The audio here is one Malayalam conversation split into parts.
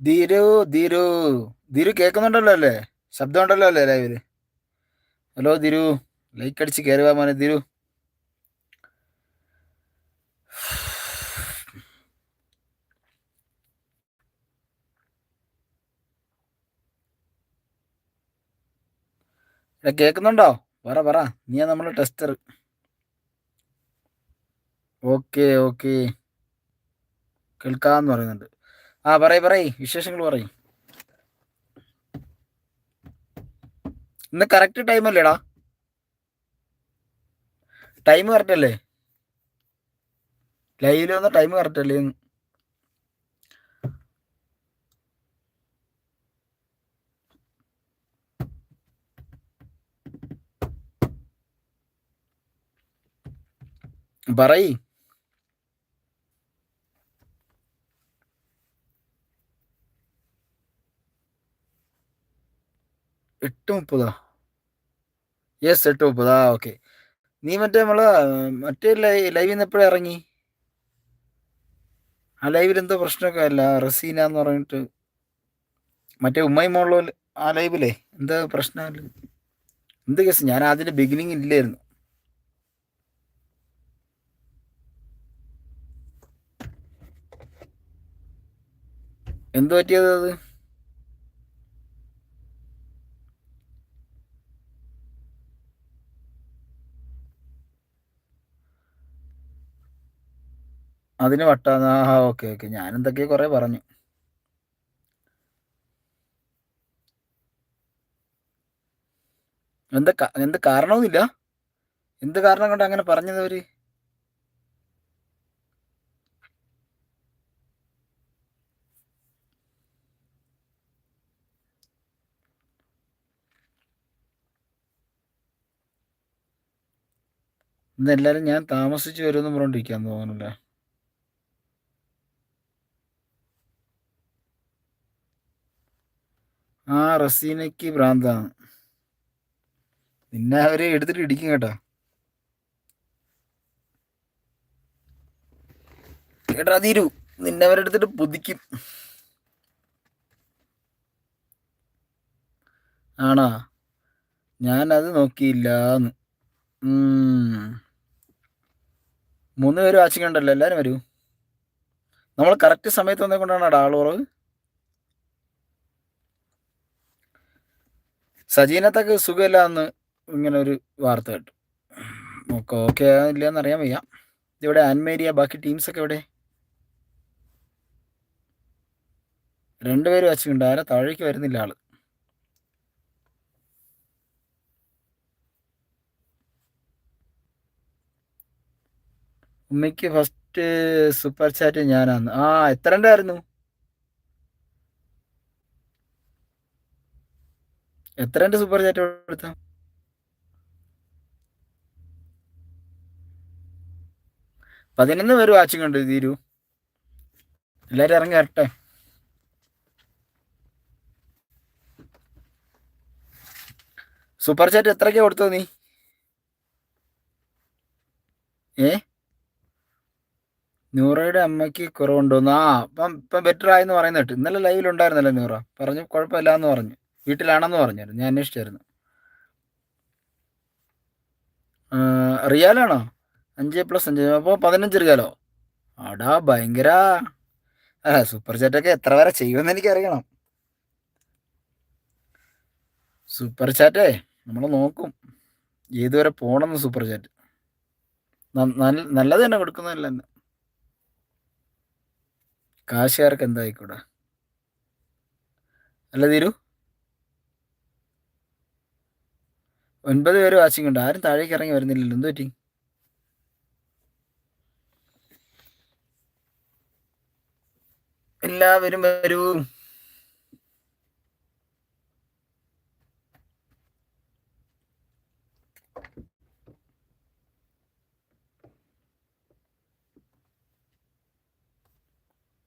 ധീരു ധീരു. ധീരു കേൾക്കുന്നുണ്ടല്ലോ അല്ലേ? ശബ്ദം ഉണ്ടല്ലോ അല്ലേ ലൈവിൽ ഹലോ ധീരു. ലൈക്ക് അടിച്ച് കയറുക മോനെ ധീരു. കേൾക്കുന്നുണ്ടോ പറ പറ. നീയാ നമ്മളെ ടെസ്റ്റർ ഓക്കെ ഓക്കെ കേൾക്കാന്ന് പറയുന്നുണ്ട്. ആ പറയ പറയ. വിശേഷങ്ങൾ പറയ. ഇന്ന് കറക്റ്റ് ടൈം അല്ലേടാ? ടൈം കറക്റ്റ് അല്ലേ? ലൈവിൽ വന്ന ടൈം കറക്റ്റ് അല്ലേ? പറയ്. എട്ട് മുപ്പതാ യെസ് എട്ട് മുപ്പതാ ഓക്കെ നീ മറ്റേ നമ്മളെ മറ്റേ ലൈവിൽ നിന്ന് എപ്പോഴും ഇറങ്ങി? ആ ലൈവിൽ എന്തോ പ്രശ്നമൊക്കെ അല്ല. റസീന എന്ന് പറഞ്ഞിട്ട്. മറ്റേ ഉമ്മയും മോളോ ആ ലൈവിലേ എന്താ പ്രശ്നമല്ല എന്ത് കേസ് ഞാൻ അതിന്റെ ബിഗിനിങ് ഇല്ലായിരുന്നു. എന്ത് പറ്റിയത് അത്? അതിന് വട്ടാന്ന്. ആ ഓക്കെ ഓക്കെ. ഞാൻ എന്തൊക്കെയോ കുറെ പറഞ്ഞു. എന്താ എന്ത് കാരണമൊന്നുമില്ല? എന്ത് കാരണം കൊണ്ട് അങ്ങനെ പറഞ്ഞത് അവർ? ഇന്ന് എല്ലാരും ഞാൻ താമസിച്ചു വരുമെന്ന് പറഞ്ഞോണ്ടിരിക്കാൻ തോന്നുന്നില്ല ആ റസീനയ്ക്ക് ഭ്രാന്താണ്. നിന്നെ അവർ എടുത്തിട്ട് ഇടിക്കും കേട്ടോ. കേട്ടാ തീരു നിന്നെ അവരെടുത്തിട്ട് പുതിക്കും. ആണോ. ഞാനത് നോക്കിയില്ലാന്ന്. മൂന്ന് പേര് വാച്ചിങ് എല്ലാവരും വരൂ. നമ്മൾ കറക്റ്റ് സമയത്ത് വന്നേ കൊണ്ടാണ് ആൾ സജീനത്തൊക്കെ സുഖമില്ല എന്ന് ഇങ്ങനെ ഒരു വാർത്ത കേട്ടു. ഓക്കെ ഓക്കെ ഇല്ലയെന്ന് അറിയാൻ വയ്യ. ഇവിടെ അൻമേരിയ ബാക്കി ടീംസൊക്കെ എവിടെ? രണ്ടുപേരും വച്ചിട്ടുണ്ട് ആരെ? താഴേക്ക് വരുന്നില്ല ആൾ. ഉമ്മയ്ക്ക് ഫസ്റ്റ് സൂപ്പർ ചാറ്റ് ഞാനാന്ന്. ആ എത്ര ഉണ്ടായിരുന്നു എത്ര സൂപ്പർ ചാറ്റ് കൊടുത്ത പതിനൊന്ന് പേര് വാച്ചിങ് ഉണ്ട് തീരു എല്ലാരും ഇറങ്ങി വരട്ടെ. സൂപ്പർ ചാറ്റ് എത്രയ്ക്കാ കൊടുത്തോ നീ? ഏ? നൂറയുടെ അമ്മയ്ക്ക് കുറവുണ്ടോന്ന്. ആ ഇപ്പം ഇപ്പം ബെറ്റർ ആയെന്ന് പറയുന്ന കേട്ടു. ഇന്നലെ ലൈവിൽ ഉണ്ടായിരുന്നല്ലോ നൂറ. പറഞ്ഞു കുഴപ്പമില്ല എന്ന് പറഞ്ഞു. വീട്ടിലാണെന്ന് പറഞ്ഞായിരുന്നു. ഞാൻ അന്വേഷിച്ചായിരുന്നു. റിയാലാണോ? അഞ്ച് പ്ലസ് അഞ്ച്. അപ്പോൾ പതിനഞ്ച് റിയാലോ? അടാ ഭയങ്കര. ആ സൂപ്പർ ചാറ്റൊക്കെ എത്ര വരെ ചെയ്യുമെന്ന് എനിക്ക് അറിയണം സൂപ്പർ ചാറ്റേ നമ്മൾ നോക്കും. ഏതുവരെ പോകണമെന്ന് സൂപ്പർ ചാറ്റ് നല്ലത് തന്നെ കൊടുക്കുന്നതല്ല എന്ന് കാശുകാർക്ക് എന്തായിക്കൂടാ? അല്ല തീരു ഒൻപത് പേര് വാച്ചിങ് ഉണ്ട്. ആരും താഴേക്ക് ഇറങ്ങി വരുന്നില്ലല്ലോ. എന്തു പറ്റി? എല്ലാവരും വരൂ.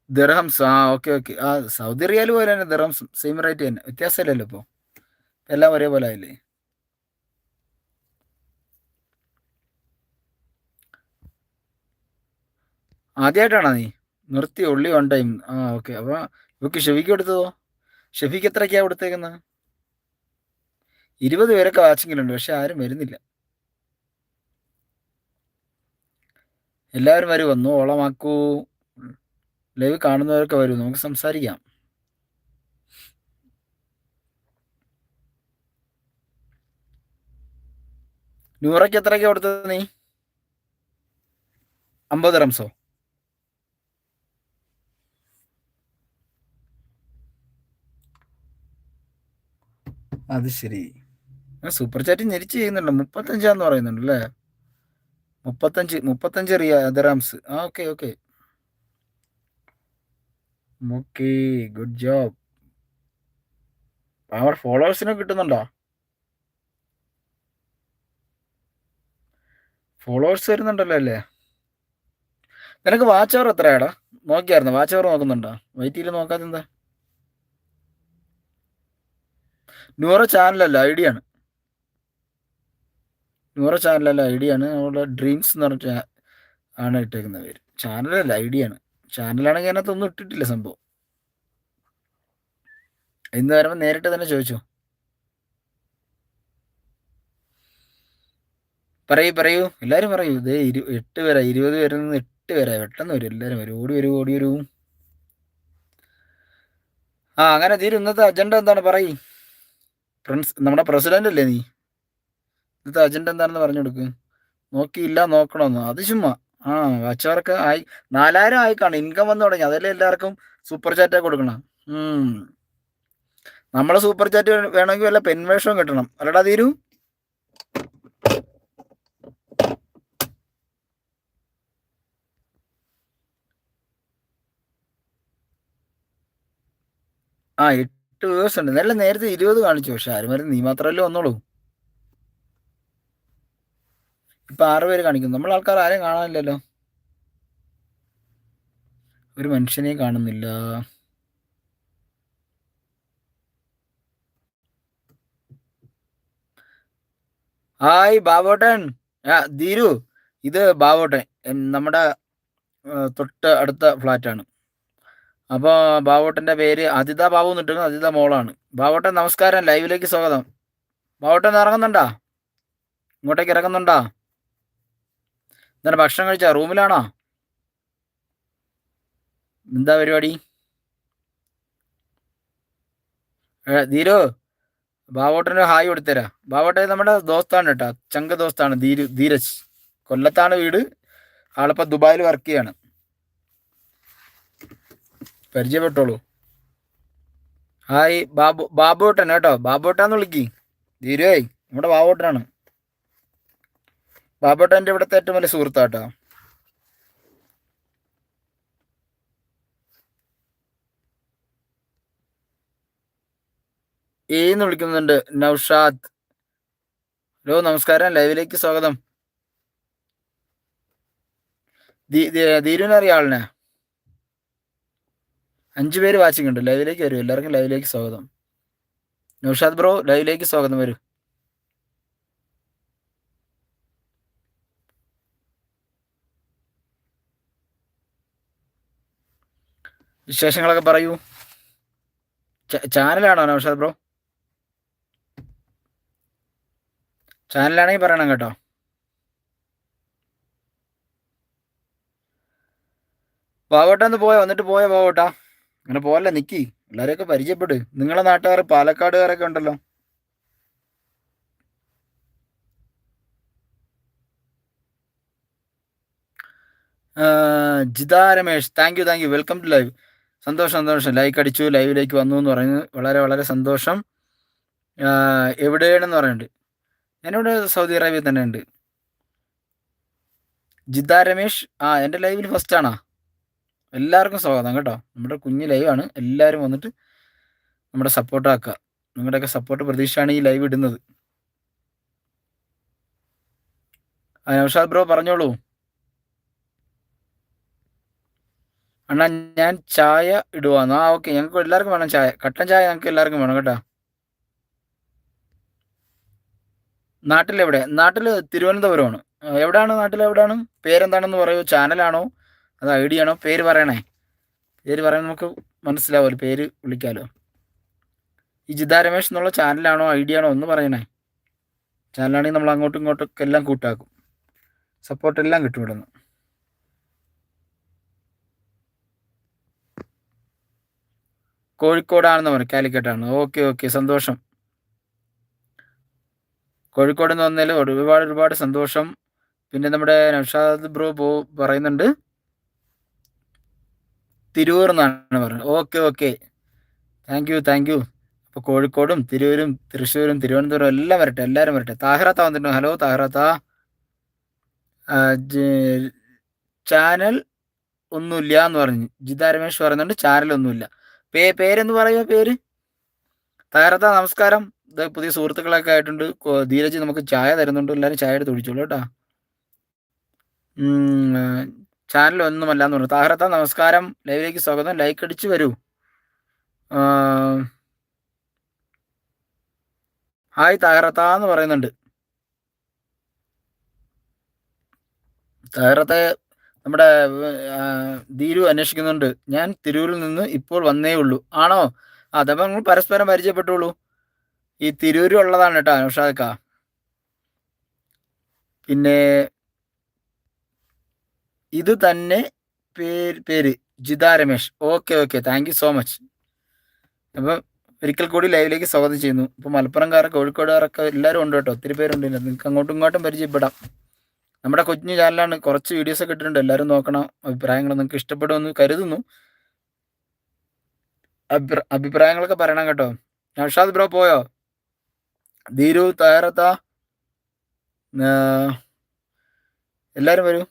ദിർഹംസ് ആ ഓക്കെ ഓക്കെ. ആ സൗദി റിയാൽ പോലെ തന്നെ ദിർഹംസും സെയിം റേറ്റ് തന്നെ. വ്യത്യാസമില്ലല്ലോ ഇപ്പോൾ എല്ലാം ഒരേപോലെ ആയില്ലേ? ആദ്യമായിട്ടാണോ നീ? നിർത്തി ഉള്ളി വൺ ടൈം ആ ഓക്കെ അപ്പോൾ ഇവക്ക് ഷെഫിക്ക് കൊടുത്തതോ? ഷെഫിക്ക് എത്രയ്ക്കാണ് കൊടുത്തേക്കുന്നത് ഇരുപത് പേരൊക്കെ വാച്ചിങ്ങിലുണ്ട് പക്ഷെ ആരും വരുന്നില്ല. എല്ലാവരും വരും വന്നു ഓളമാക്കൂ. ലൈവ് കാണുന്നവരൊക്കെ വരും നമുക്ക് സംസാരിക്കാം. നൂറയ്ക്ക് എത്രയ്ക്ക് കൊടുത്തത് നീ? അമ്പത് റംസോ? അത് ശരി. സൂപ്പർ ചാറ്റ് ഞെരിച്ച് ചെയ്യുന്നുണ്ട്. മുപ്പത്തഞ്ചാന്ന് പറയുന്നുണ്ട് അല്ലേ മുപ്പത്തഞ്ച് മുപ്പത്തഞ്ച് റിയ ദറാംസ്. ആ okay okay okay good job അവർ ഫോളോവേഴ്സിനെ കിട്ടുന്നുണ്ടോ? ഫോളോവേഴ്സ് വരുന്നുണ്ടല്ലോ അല്ലേ? നിനക്ക് വാച്ച് അവർ എത്രയാടാ? നോക്കിയായിരുന്നു? വാച്ച് അവർ നോക്കുന്നുണ്ടോ? വൈറ്റിയിൽ നോക്കാതെ എന്താ? നൂറ ചാനലല്ല ഐ ഡി ആണ്. നൂറ ചാനലല്ല ഐ ഡി ആണ്. നമ്മുടെ ഡ്രീംസ് എന്ന് പറഞ്ഞ ആണ് ഇട്ടേക്കുന്ന പേര് ചാനലല്ല ഐ ഡി ആണ്. ചാനലാണെങ്കിൽ അതിനകത്ത് ഒന്നും ഇട്ടിട്ടില്ല സംഭവം. ഇന്ന് വരുമ്പോൾ നേരിട്ട് തന്നെ ചോദിച്ചോ? പറയൂ പറയൂ. എല്ലാവരും പറയൂ. ഇതേ ഇരു എട്ട് പേരാ. ഇരുപത് പേരിൽ നിന്ന് എട്ട് പേരാ. പെട്ടെന്ന് വരും. എല്ലാവരും വരും. ഓടി വരും ഓടി വരും. ആ അങ്ങനെ തീരും. ഇന്നത്തെ അജണ്ട എന്താണ്? പറയും. പ്രിൻസ് നമ്മുടെ പ്രസിഡന്റ് അല്ലേ നീ? ഇന്നത്തെ അജണ്ട എന്താണെന്ന് പറഞ്ഞു കൊടുക്ക്. നോക്കിയില്ല നോക്കണമെന്ന് അത് ചുമ്മാ. ആ വച്ചവർക്ക് ആയി. നാലായിരം ആയി കാണും ഇൻകം വന്നു തുടങ്ങി. അതല്ലേ എല്ലാവർക്കും സൂപ്പർ ചാറ്റാ കൊടുക്കണം. നമ്മളെ സൂപ്പർ ചാറ്റ് വേണമെങ്കിൽ വല്ല പെൻവേഷവും കിട്ടണം. അല്ലടാ തീരൂ ആ എട്ട് ദിവസം ഉണ്ട് നല്ല നേരത്തെ ഇരുപത് കാണിച്ചു. പക്ഷെ ആരും വരും നീ മാത്രമല്ലേ വന്നോളൂ. ഇപ്പൊ ആറ് പേര് കാണിക്കുന്നു. നമ്മൾ ആൾക്കാർ ആരെയും കാണാനില്ലല്ലോ. ഒരു മനുഷ്യനെയും കാണുന്നില്ല. ഹായ് ബാബോട്ടൻ. ധീരു. ഇത് ബാബോട്ടൻ. നമ്മുടെ തൊട്ട് അടുത്ത ഫ്ലാറ്റാണ്. അപ്പോൾ ബാവോട്ടന്റെ പേര് അതിത ബാബു എന്നിട്ട് അതിത മോളാണ്. ബാവോട്ടൻ നമസ്കാരം. ലൈവിലേക്ക് സ്വാഗതം. ബാവോട്ടൻ ഇറങ്ങുന്നുണ്ടാ? ഇങ്ങോട്ടേക്ക് ഇറങ്ങുന്നുണ്ടാ? എന്താണ് ഭക്ഷണം കഴിച്ചാ? റൂമിലാണോ? എന്താ പരിപാടി? ധീരു ബാവോട്ടന്റെ ഹായ് കൊടുത്തരാ. ബാവോട്ടെ നമ്മുടെ ദോസ്താണ് കേട്ടോ. ചങ്ക ദോസ്താണ് ധീരു ധീരജ്. കൊല്ലത്താണ് വീട്. ആളിപ്പോൾ ദുബായിൽ വർക്ക് ചെയ്യാണ്. പരിചയപ്പെട്ടോളൂ. ഹായ് ബാബു ബാബുട്ടൻ കേട്ടോ. ബാബുട്ടാന്ന് വിളിക്കി. ധീരുവായി നമ്മുടെ ബാബുട്ടനാണ് ബാബുട്ടന്റെ ഇവിടുത്തെ ഏറ്റവും വലിയ സുഹൃത്താട്ടോ. ഏന്ന് വിളിക്കുന്നുണ്ട് നൗഷാദ്. ഹലോ നമസ്കാരം. ലൈവിലേക്ക് സ്വാഗതം. ധീരുവിനെ അറിയാം ആളിനെ. അഞ്ചു പേര് വാച്ചിങ് ഉണ്ട്. ലൈവിലേക്ക് വരും. എല്ലാവർക്കും ലൈവിലേക്ക് സ്വാഗതം. നൗഷാദ് ബ്രോ ലൈവിലേക്ക് സ്വാഗതം വരൂ. വിശേഷങ്ങളൊക്കെ പറയൂ. ചാനലാണോ നൗഷാദ് ബ്രോ? ചാനലാണെങ്കിൽ പറയണം കേട്ടോ. പാവോട്ടാന്ന് പോയോ? വന്നിട്ട് പോയോ പാവോട്ടാ അങ്ങനെ പോവല്ല നിക്കി? എല്ലാവരെയൊക്കെ പരിചയപ്പെട്. നിങ്ങളെ നാട്ടുകാർ പാലക്കാടുകാരൊക്കെ ഉണ്ടല്ലോ. Jitha Ramesh thank you thank you welcome to live സന്തോഷം സന്തോഷം. ലൈക്ക് അടിച്ചു ലൈവിലേക്ക് വന്നു എന്ന് പറയുന്നത് വളരെ വളരെ സന്തോഷം. എവിടെയാണെന്ന് പറയുന്നുണ്ട്. ഞാനിവിടെ സൗദി അറേബ്യ തന്നെ ഉണ്ട്. ജിദ്ദ രമേഷ് ആ എന്റെ ലൈവിൽ ഫസ്റ്റ് ആണോ? എല്ലാവർക്കും സ്വാഗതം കേട്ടോ. നമ്മുടെ കുഞ്ഞ് ലൈവാണ് എല്ലാവരും വന്നിട്ട് നമ്മുടെ സപ്പോർട്ട് ആക്കുക. നിങ്ങളുടെയൊക്കെ സപ്പോർട്ട് പ്രതീക്ഷയാണ് ഈ ലൈവ് ഇടുന്നത്. നൗഷാദ് ബ്രോ പറഞ്ഞോളൂ. അണ്ണാ ഞാൻ ചായ ഇടുവാന്ന്. ആ ഓക്കെ ഞങ്ങൾക്ക് എല്ലാവർക്കും വേണം ചായ. കട്ടൻ ചായ ഞങ്ങൾക്ക് എല്ലാവർക്കും വേണം കേട്ടോ. നാട്ടിലെവിടെ? നാട്ടിൽ തിരുവനന്തപുരമാണ്. എവിടെയാണ് നാട്ടിൽ എവിടെയാണ് പേരെന്താണെന്ന് പറയൂ. ചാനലാണോ അത് ഐ ഡി ആണോ? പേര് പറയണേ. പേര് പറയാൻ നമുക്ക് മനസ്സിലാവുമല്ലോ. പേര് വിളിക്കാമല്ലോ ഈ ജിതാ എന്നുള്ള ചാനലാണോ? ഐ ഡി ആണോ? ഒന്ന് പറയണേ. ചാനലാണെങ്കിൽ നമ്മൾ അങ്ങോട്ടും ഇങ്ങോട്ടൊക്കെ എല്ലാം കൂട്ടാക്കും. സപ്പോർട്ട് എല്ലാം കിട്ടും ഇവിടുന്ന്. കോഴിക്കോടാണെന്ന് പറഞ്ഞു കാലിക്കറ്റാണ്. Okay okay. സന്തോഷം. കോഴിക്കോട് എന്ന് വന്നതിൽ ഒരുപാട് ഒരുപാട് സന്തോഷം. പിന്നെ നമ്മുടെ നഷാദ് ബ്രോ പോ പറയുന്നുണ്ട്. തിരൂർ എന്നാണ് പറഞ്ഞത്. Okay okay thank you thank you അപ്പോൾ കോഴിക്കോടും തിരൂരും തൃശ്ശൂരും തിരുവനന്തപുരം എല്ലാം വരട്ടെ എല്ലാവരും വരട്ടെ. താഹ്റാത്ത വന്നിട്ടുണ്ട്? ഹലോ താഹ്റാത്ത. ചാനൽ ഒന്നുമില്ല എന്ന് പറഞ്ഞു. ജിതാ രമേഷ് പറയുന്നുണ്ട് ചാനൽ ഒന്നുമില്ല. പേ പേരെന്ന് പറയുമോ പേര്? താഹ്റാത്ത നമസ്കാരം. ഇത് പുതിയ സുഹൃത്തുക്കളൊക്കെ ആയിട്ടുണ്ട്. ധീരജ് നമുക്ക് ചായ തരുന്നുണ്ട്. എല്ലാവരും ചായ എടുത്ത് കുടിച്ചോളൂ കേട്ടോ. ചാനൽ ഒന്നുമല്ല എന്ന് പറഞ്ഞു. താഹ്രത്ത നമസ്കാരം. ലൈവിലേക്ക് സ്വാഗതം. ലൈക്ക് അടിച്ചു വരൂ. ഹായ് താഹ്രത്ത എന്ന് പറയുന്നുണ്ട്. താഹ്രത്തെ നമ്മുടെ ധീരു അന്വേഷിക്കുന്നുണ്ട്. ഞാൻ തിരൂരിൽ നിന്ന് ഇപ്പോൾ വന്നേ ഉള്ളൂ. ആണോ? അതപ്പോൾ നിങ്ങൾ പരസ്പരം പരിചയപ്പെട്ടുള്ളൂ. ഈ തിരൂരുള്ളതാണ് കേട്ടോ അനുഷാദക്ക പിന്നെ ഇത് തന്നെ പേര് പേര്. Jitha Ramesh okay okay. Thank you so much അപ്പം ഒരിക്കൽ കൂടി ലൈവിലേക്ക് സ്വാഗതം ചെയ്യുന്നു. ഇപ്പോൾ മലപ്പുറംകാർ കോഴിക്കോടുകാരൊക്കെ എല്ലാവരും ഉണ്ട് കേട്ടോ. ഒത്തിരി പേരുണ്ട് നിങ്ങൾക്ക് അങ്ങോട്ടും ഇങ്ങോട്ടും പരിചയപ്പെടാം. നമ്മുടെ കൊച്ചു ചാനലാണ് കുറച്ച് വീഡിയോസ് ഒക്കെ ഇട്ടിട്ടുണ്ട്. എല്ലാവരും നോക്കണം. അഭിപ്രായങ്ങൾ നിങ്ങൾക്ക് ഇഷ്ടപ്പെടുമെന്ന് കരുതുന്നു. അഭിപ്രായങ്ങളൊക്കെ പറയണം കേട്ടോ. നൗഷാദ് ബ്രോ പോയോ? ധീരു തയ്യാറത്ത എല്ലാവരും വരൂ.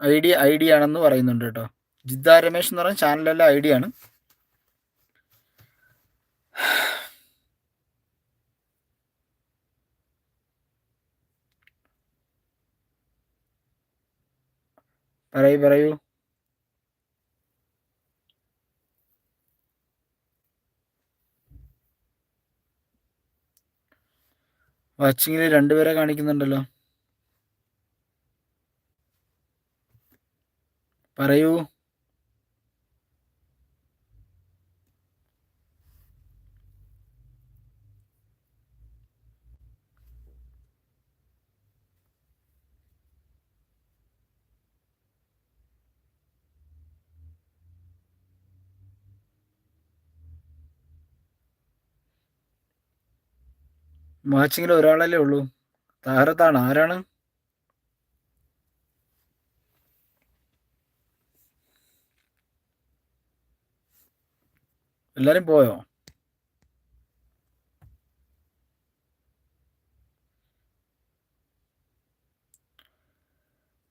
ഐ ഡി ഐ ഡി ആണെന്ന് പറയുന്നുണ്ട് കേട്ടോ. ജിദ്ദ രമേശ് എന്ന് പറയുന്ന ചാനലല്ല ഐ ഡി ആണ്. പറയൂ പറയൂ. വാച്ചിങ്ങിൽ രണ്ടുപേരെ കാണിക്കുന്നുണ്ടല്ലോ. പറയൂ. വാച്ചിങ്ങിൽ ഒരാളല്ലേ ഉള്ളൂ. താരത്താണ് ആരാണ്? എല്ലാരും പോയോ?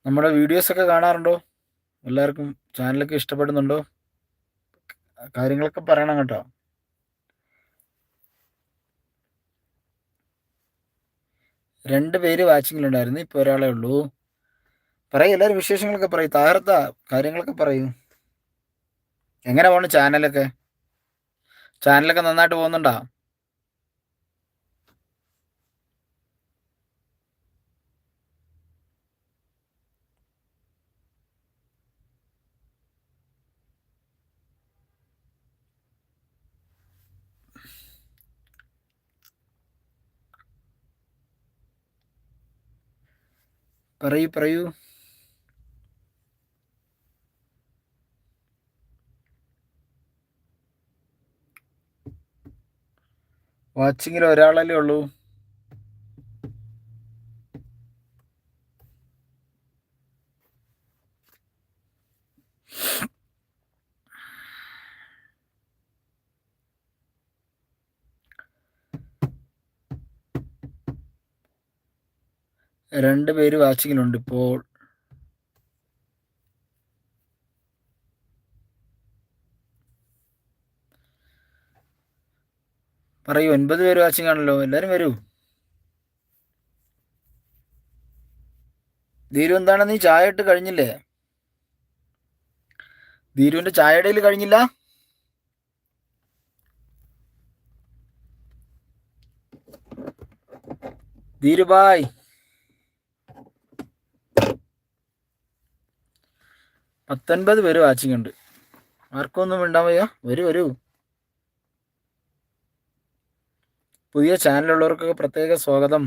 നമ്മുടെ വീഡിയോസ് ഒക്കെ കാണാറുണ്ടോ? എല്ലാവർക്കും ചാനലൊക്കെ ഇഷ്ടപ്പെടുന്നുണ്ടോ? കാര്യങ്ങളൊക്കെ പറയണം കേട്ടോ. രണ്ട് പേര് വാച്ചിങ്ങിലുണ്ടായിരുന്നു ഇപ്പോൾ ഒരാളെ ഉള്ളൂ. പറയൂ എല്ലാവരും വിശേഷങ്ങളൊക്കെ പറയൂ. താഹർത്ത കാര്യങ്ങളൊക്കെ പറയൂ. എങ്ങനെ പോണു ചാനലൊക്കെ? ചാനലൊക്കെ നന്നായിട്ട് പോകുന്നുണ്ടോ? പറയൂ പറയൂ. വാച്ചിങ്ങിൽ ഒരാളല്ലേ ഉള്ളൂ. രണ്ട് പേര് വാച്ചിങ്ങിലുണ്ട് ഇപ്പോൾ. പറയൂ ഒൻപത് പേര് വാച്ചിങ് ആണല്ലോ എല്ലാവരും വരൂ. ധീരു എന്താണ്? നീ ചായ ഇട്ട് കഴിഞ്ഞില്ലേ? ധീരുവിന്റെ ചായയിടയിൽ കഴിഞ്ഞില്ല? ധീരുഭായ് പത്തൊൻപത് പേര് വാച്ചിങ് ഉണ്ട്. ആർക്കൊന്നും ഉണ്ടാവുക വരൂ വരൂ. പുതിയ ചാനലുള്ളവർക്കൊക്കെ പ്രത്യേക സ്വാഗതം.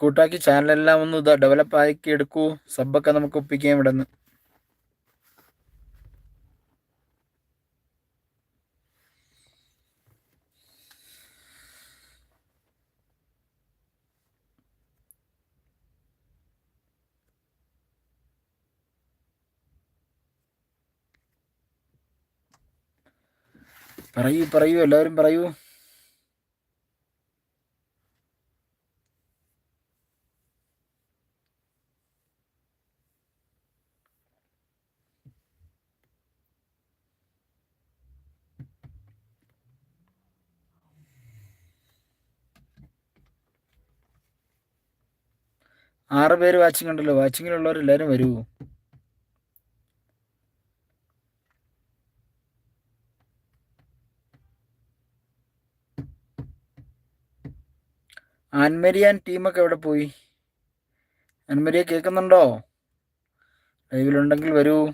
കൂട്ടാക്കി ചാനലെല്ലാം ഒന്ന് ഇതാ ഡെവലപ്പ് ആക്കി എടുക്കൂ സബ്ബൊക്കെ നമുക്ക് ഒപ്പിക്കാം ഇവിടെ നിന്ന് പറയൂ പറയൂ എല്ലാവരും പറയൂ. ആറ് പേര് വാച്ചിങ് ഉണ്ടല്ലോ. വാച്ചിങ്ങിലുള്ളവർ എല്ലാവരും വരൂ. ആൻമരിയാൻ ടീമൊക്കെ എവിടെ പോയി? ആൻമരിയ കേൾക്കുന്നുണ്ടോ? ലൈവിലുണ്ടെങ്കിൽ വരൂ.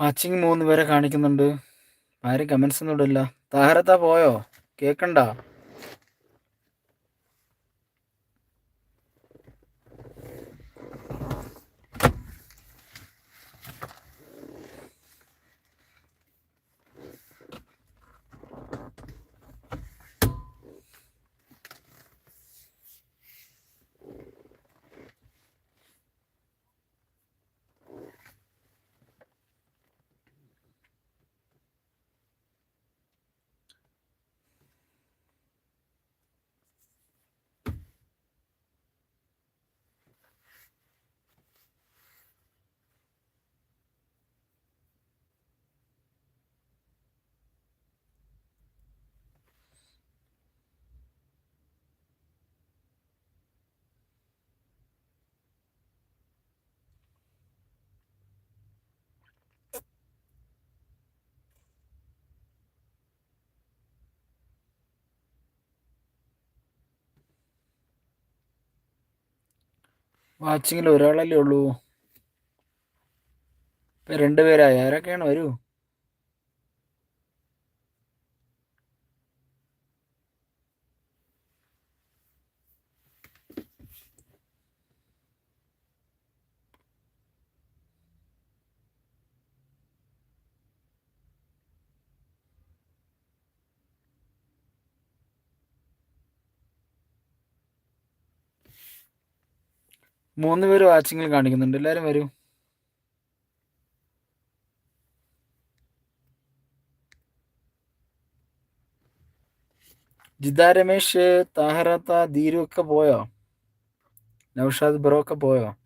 വാച്ചിങ് മൂന്ന് പേരെ കാണിക്കുന്നുണ്ട്. ആരും കമൻസ് ഒന്നും ഇടില്ല താഹരത്ത പോയോ? കേക്കണ്ട? വാച്ചിങ്ങിൽ ഒരാളല്ലേ ഉള്ളൂ. ഇപ്പം രണ്ടുപേരായി ആരൊക്കെയാണ് വരൂ? മൂന്ന് പേര് വാച്ചിങ്ങിൽ കാണിക്കുന്നുണ്ട്. എല്ലാവരും വരൂ. ജിദ രമേശ് താഹറത്ത ധീരു ഒക്കെ പോയോ? നൌഷാദ് ബ്രോ ഒക്കെ പോയോ?